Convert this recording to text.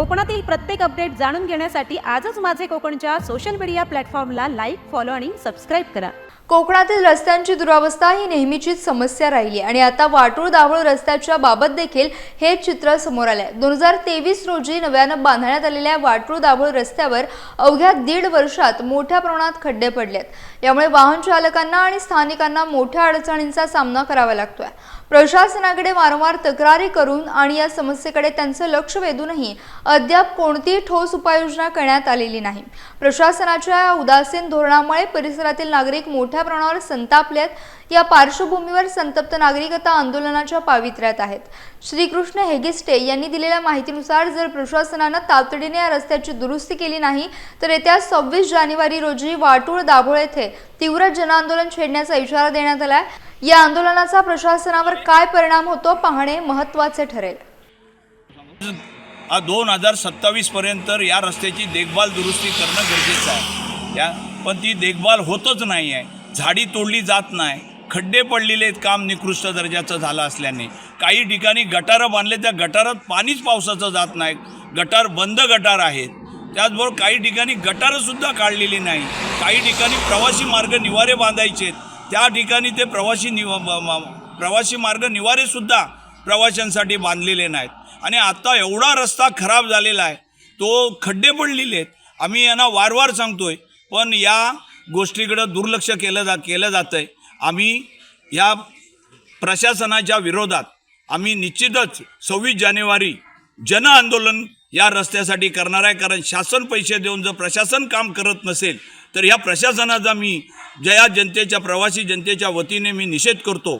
कोकणातील प्रत्येक अपडेट जाणून घेण्यासाठी आजच माझे कोकणच्या सोशल मीडिया प्लॅटफॉर्मला लाईक फॉलो आणि सबस्क्राईब करा. कोकणातील रस्त्यांची दुरावस्था ही नेहमीचीच समस्या राहिली आणि आता वाटूळ दाभोळ रस्त्याच्या बाबत देखील हे चित्र समोर आले दोन हजार तेवीस रोजी नव्यानं बांधण्यात आलेल्या वाटूळ दाभोळ रस्त्यावर अवघ्या दीड वर्षात मोठ्या प्रमाणात खड्डे पडलेत. यामुळे वाहन चालकांना आणि स्थानिकांना मोठ्या अडचणींचा सामना करावा लागतोय. प्रशासनाकडे वारंवार तक्रारी करून आणि या समस्येकडे त्यांचं लक्ष वेधूनही अद्याप कोणतीही ठोस उपाययोजना करण्यात आलेली नाही. प्रशासनाच्या या उदासीन धोरणामुळे परिसरातील नागरिक मोठ्या प्रमाणावर संतापलेत या पार्श्वभूमीवर संतप्त नागरिक आता आंदोलनाच्या पावित्र्यात आहेत. श्रीकृष्ण हेगिस्टे यांनी दिलेल्या माहितीनुसार जर प्रशासनानं तातडीने या रस्त्याची दुरुस्ती केली नाही तर येत्या सव्वीस जानेवारी रोजी वाटूळ दाभोळ येथे तीव्र जनआंदोलन छेडण्याचा इशारा देण्यात आलाय. या आंदोलनाचा प्रशासनावर काय परिणाम होतो पाहणे महत्त्वाचे ठरेल. दोन हजार सत्तावीसपर्यंत या रस्त्याची देखभाल दुरुस्ती करणं गरजेचं आहे. या पण ती देखभाल होतच नाही आहे झाडी तोडली जात नाही. खड्डे पडलेले आहेत काम निकृष्ट दर्जाचं झालं असल्याने. काही ठिकाणी गटारं बांधले त्या गटारात पाणीच पावसाचं जात नाही. गटार बंद गटार आहेत. त्याचबरोबर काही ठिकाणी गटारंसुद्धा काढलेली नाही. काही ठिकाणी प्रवासी मार्ग निवारे बांधायचे आहेत. त्या ठिकाणी ते प्रवासी निवा प्रवासी मार्ग निवारेसुद्धा प्रवाशांसाठी बांधलेले नाहीत. आणि आता एवढा रस्ता खराब झालेला आहे तो खड्डे पडलेले आहेत आम्ही यांना वारंवार सांगतोय पण या गोष्टीकडं दुर्लक्ष केलं जा केलं जातं आहे आम्ही या प्रशासनाच्या विरोधात आम्ही निश्चितच सव्वीस जानेवारी जन आंदोलन या रस्त्यासाठी करणार आहे. कारण शासन पैसे देऊन जर प्रशासन काम करत नसेल तर या प्रशासनाचा मी जया जनतेच्या प्रवासी जनतेच्या वतीने मी निषेध करतो.